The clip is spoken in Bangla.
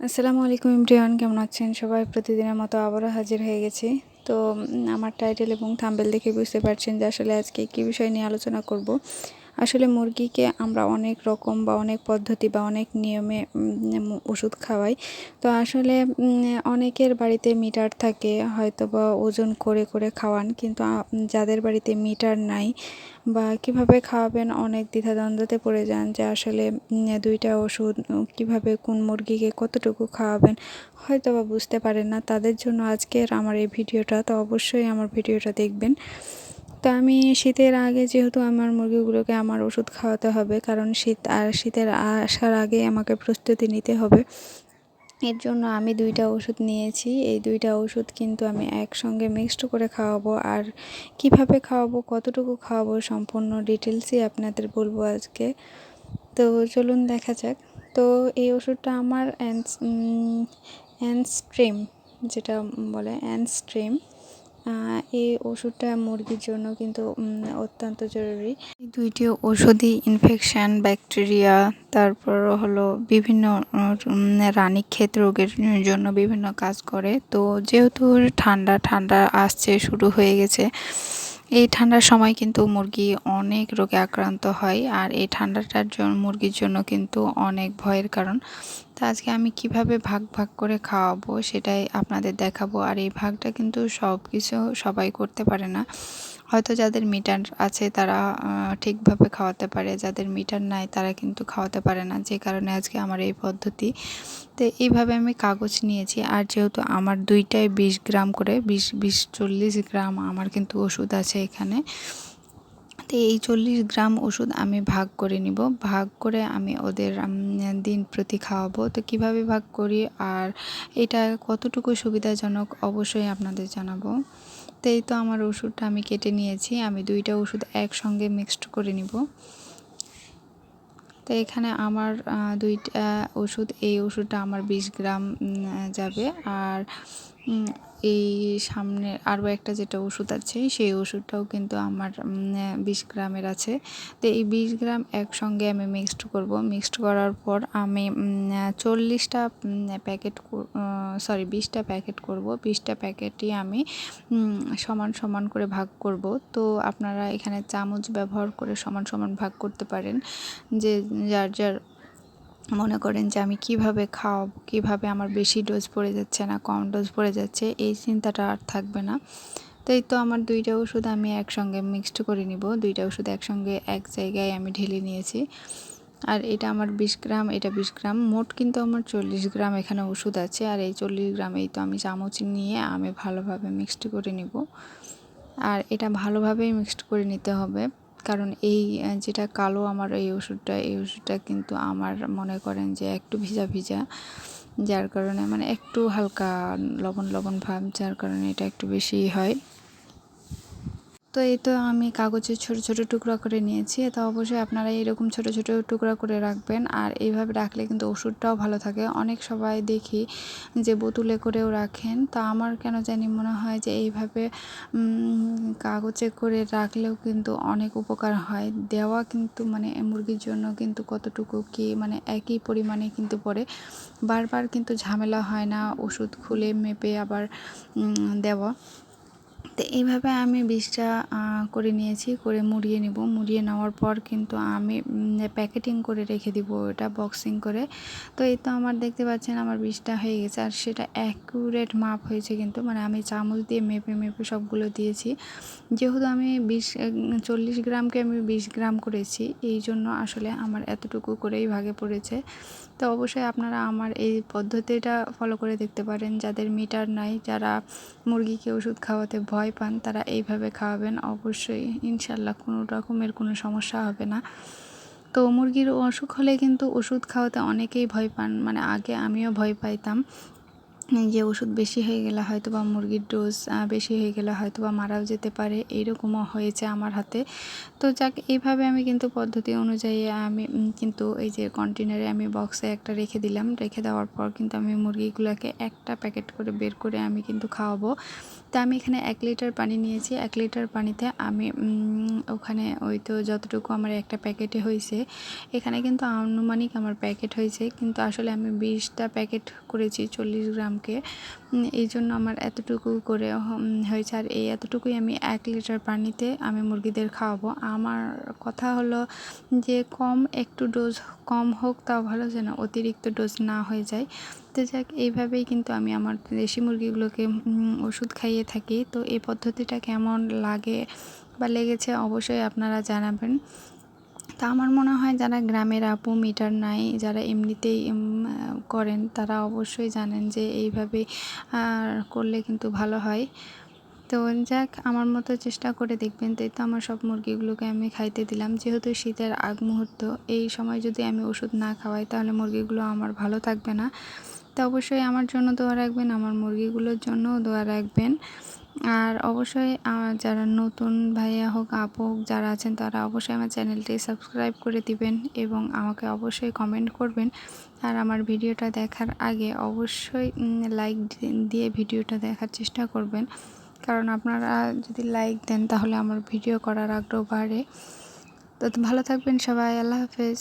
আসসালামু আলাইকুম ইমরিয়ান কেমন আছেন সবাই? প্রতিদিনের মতো আবারও হাজির হয়ে গেছি। তো আমার টাইটেল এবং থাম্বেল দেখে বুঝতে পারছেন যে আসলে আজকে কী বিষয় নিয়ে আলোচনা করব। আসলে মুরগিকে আমরা অনেক রকম বা অনেক পদ্ধতি বা অনেক নিয়মে ওষুধ খাওয়াই। তো আসলে অনেকের বাড়িতে মিটার থাকে হয়তো বা ওজন করে করে খাওয়ান। কিন্তু যাদের বাড়িতে মিটার নাই বা কীভাবে খাওয়াবেন, অনেক দ্বিধাদ্বন্দ্বতে পড়ে যান যে আসলে দুইটা ওষুধ কীভাবে কোন মুরগিকে কতটুকু খাওয়াবেন হয়তো বা বুঝতে পারেন না। তাদের জন্য আজকের আমার এই ভিডিওটা, তো অবশ্যই আমার ভিডিওটা দেখবেন। তো আমি শীতের আগে যেহেতু আমার মুরগিগুলোকে আমার ওষুধ খাওয়াতে হবে, কারণ শীত আর শীতের আসার আগে আমাকে প্রস্তুতি নিতে হবে। এর জন্য আমি দুইটা ওষুধ নিয়েছি। এই দুইটা ওষুধ কিন্তু আমি একসঙ্গে মিক্সড করে খাওয়াবো। আর কীভাবে খাওয়াবো, কতটুকু খাওয়াবো, সম্পূর্ণ ডিটেলসই আপনাদের বলব আজকে। তো চলুন দেখা যাক। তো এই ওষুধটা আমার অ্যান্স অ্যানস্ট্রিম যেটা বলে অ্যানস্ট্রিম এই ওষুধটা মুরগির জন্য কিন্তু অত্যন্ত জরুরি। এই দুইটি ওষুধই ইনফেকশন ব্যাকটেরিয়া তারপর হলো বিভিন্ন রানীক্ষেত রোগের জন্য বিভিন্ন কাজ করে। তো যেহেতু ঠান্ডা ঠান্ডা আসছে, শুরু হয়ে গেছে, এই ঠান্ডার সময় কিন্তু মুরগি অনেক রোগে আক্রান্ত হয়। আর এই ঠান্ডাটার জন্য মুরগির জন্য কিন্তু অনেক ভয়ের কারণ। তো আজকে আমি কীভাবে ভাগ ভাগ করে খাওয়াবো সেটাই আপনাদের দেখাবো। আর এই ভাগটা কিন্তু সব কিছু সবাই করতে পারে না। হয়তো যাদের মিটার আছে তারা ঠিকভাবে খাওয়াতে পারে, যাদের মিটার নাই তারা কিন্তু খাওয়াতে পারে না। যে কারণে আজকে আমার এই পদ্ধতি। তো এইভাবে আমি কাগজ নিয়েছি। আর যেহেতু আমার দুইটাই বিশ গ্রাম করে, বিশ বিশ চল্লিশ গ্রাম আমার কিন্তু ওষুধ আছে এখানে। তো এই চল্লিশ গ্রাম ওষুধ আমি ভাগ করে নিব। ভাগ করে আমি ওদের দিন প্রতি খাওয়াবো। তো কীভাবে ভাগ করি আর এটা কতটুকু সুবিধাজনক অবশ্যই আপনাদের জানাব। তো এই তো আমার ওষুধটা আমি কেটে নিয়েছি। আমি দুইটা ওষুধ একসঙ্গে মিক্সড করে নিব। তো এখানে আমার দুইটা ওষুধ, এই ওষুধটা আমার বিশ গ্রাম যাবে। আর এই সামনে আরও একটা যেটা ওষুধ আছে, সেই ওষুধটাও কিন্তু আমার বিশ গ্রামের আছে। তো এই বিশ গ্রাম একসঙ্গে আমি মিক্সড করব। মিক্সড করার পর আমি চল্লিশটা প্যাকেট সরি বিশটা প্যাকেট করব। বিশটা প্যাকেটই আমি সমান সমান করে ভাগ করব। তো আপনারা এখানে চামচ ব্যবহার করে সমান সমান ভাগ করতে পারেন। যে যার যার মনে করেন যে আমি কীভাবে খাওয়াবো, কীভাবে আমার বেশি ডোজ পড়ে যাচ্ছে না, কম ডোজ পড়ে যাচ্ছে, এই চিন্তাটা আর থাকবে না। তো এই তো আমার দুইটা ওষুধ আমি একসঙ্গে মিক্সড করে নিব। দুইটা ওষুধ একসঙ্গে এক জায়গায় আমি ঢেলে নিয়েছি। আর এটা আমার বিশ গ্রাম, এটা বিশ গ্রাম, মোট কিন্তু আমার চল্লিশ গ্রাম এখানে ওষুধ আছে। আর এই চল্লিশ গ্রাম এই তো আমি চামচ নিয়ে আমি ভালোভাবে মিক্সড করে নিব। আর এটা ভালোভাবেই মিক্সড করে নিতে হবে। কারণ এই যেটা কালো আমার এই ওষুধটা এই ওষুধটা কিন্তু আমার মনে করেন যে একটু ভিজা ভিজা, যার কারণে মানে একটু হালকা লবণ লবণ ভাব, যার কারণে এটা একটু বেশিই হয়। তো এই তো আমি কাগজের ছোট ছোট টুকরা করে নিয়েছি। তো অবশ্যই আপনারা এরকম ছোট ছোট টুকরা করে রাখবেন। আর এইভাবে রাখলে কিন্তু ওষুধটাও ভালো থাকে। অনেক সবাই দেখি যে বোতলে করেও রাখেন। তা আমার কেন জানি মনে হয় যে এইভাবে কাগজে করে রাখলেও কিন্তু অনেক উপকার হয়। দেওয়া কিন্তু মানে মুরগির জন্য কিন্তু কতটুকু কি মানে একই পরিমাণে কিন্তু পড়ে। বারবার কিন্তু ঝামেলা হয় না। ওষুধ খুলে মেপে আবার দেওয়া। তো এইভাবে আমি আহ, করে নিয়েছি করে মুড়িয়ে নিব। মুড়িয়ে নেওয়ার পর কিন্তু আমি প্যাকেটিং করে রেখে দিব ওটা বক্সিং করে। তো এই তো আমার দেখতে পাচ্ছেন আমার বিষটা হয়ে গেছে। আর সেটা অ্যাকুরেট মাপ হয়েছে কিন্তু। মানে আমি চামচ দিয়ে মেপে মেপে সবগুলো দিয়েছি। যেহেতু আমি বিশ চল্লিশ গ্রামকে আমি বিশ গ্রাম করেছি এই জন্য আসলে আমার এতটুকু করেই ভাগে পড়েছে। তো অবশ্যই আপনারা আমার এই পদ্ধতিটা ফলো করে দেখতে পারেন। যাদের মিটার নাই, যারা মুরগিকে ওষুধ খাওয়াতে ভয় পান, তারা এইভাবে খাওয়াবেন। অবশ্যই ইনশাল্লাহ কোনো রকমের কোনো সমস্যা হবে না। তো মুরগির অসুখ হলে কিন্তু ওষুধ খাওয়াতে অনেকেই ভয় পান। মানে আগে আমিও ভয় পাইতাম। যে ওষুধ বেশি হয়ে গেলে হয়তো বা মুরগির ডোজ বেশি হয়ে গেলে হয়তো বা মারাও যেতে পারে এইরকমও হয়েছে আমার হাতে। তো যাক, এইভাবে আমি কিন্তু পদ্ধতি অনুযায়ী আমি কিন্তু এই যে কন্টেনারে আমি বক্সে একটা রেখে দিলাম। রেখে দেওয়ার পর কিন্তু আমি মুরগিগুলোকে একটা প্যাকেট করে বের করে আমি কিন্তু খাওয়াবো। তা আমি এখানে এক লিটার পানি নিয়েছি। এক লিটার পানিতে আমি ওখানে ওই তো যতটুকু আমার একটা প্যাকেটে হয়েছে। এখানে কিন্তু আনুমানিক আমার প্যাকেট হয়েছে। কিন্তু আসলে আমি বিশটা প্যাকেট করেছি চল্লিশ গ্রামকে। এই জন্য আমার এতটুকু করে হয়েছে। আর এই এতটুকুই আমি এক লিটার পানিতে আমি মুরগিদের খাওয়াবো। আমার কথা হলো যে কম একটু ডোজ কম হোক, তাও ভালো যেন অতিরিক্ত ডোজ না হয়ে যায়। তো যাক, এইভাবেই কিন্তু আমি আমার দেশি মুরগিগুলোকে ওষুধ খাইয়ে থাকি। তো এই পদ্ধতিটা কেমন লাগে বা লেগেছে অবশ্যই আপনারা জানাবেন। তা আমার মনে হয় যারা গ্রামের আপু, মিটার নাই, যারা এমনিতেই করেন, তারা অবশ্যই জানেন যে এইভাবে করলে কিন্তু ভালো হয়। তো যাক, আমার মতো চেষ্টা করে দেখবেন। তাই তো আমার সব মুরগিগুলোকে আমি খাইতে দিলাম। যেহেতু শীতের আগ মুহূর্ত, এই সময় যদি আমি ওষুধ না খাওয়াই, তাহলে মুরগিগুলো আমার ভালো থাকবে না। তো অবশ্যই আমার জন্য দোয়া রাখবেন, আমার মুরগিগুলোর জন্য দোয়া রাখবেন। আর অবশ্যই যারা নতুন ভাইয়া হোক, আপু হোক, যারা আছেন, তারা অবশ্যই আমার চ্যানেলটি সাবস্ক্রাইব করে দিবেন এবং আমাকে অবশ্যই কমেন্ট করবেন। আর আমার ভিডিওটা দেখার আগে অবশ্যই লাইক দিয়ে ভিডিওটা দেখার চেষ্টা করবেন। কারণ আপনারা যদি লাইক দেন, তাহলে আমার ভিডিও করার আগ্রহ বাড়ে। তো ভালো থাকবেন সবাই, আল্লাহ হাফেজ।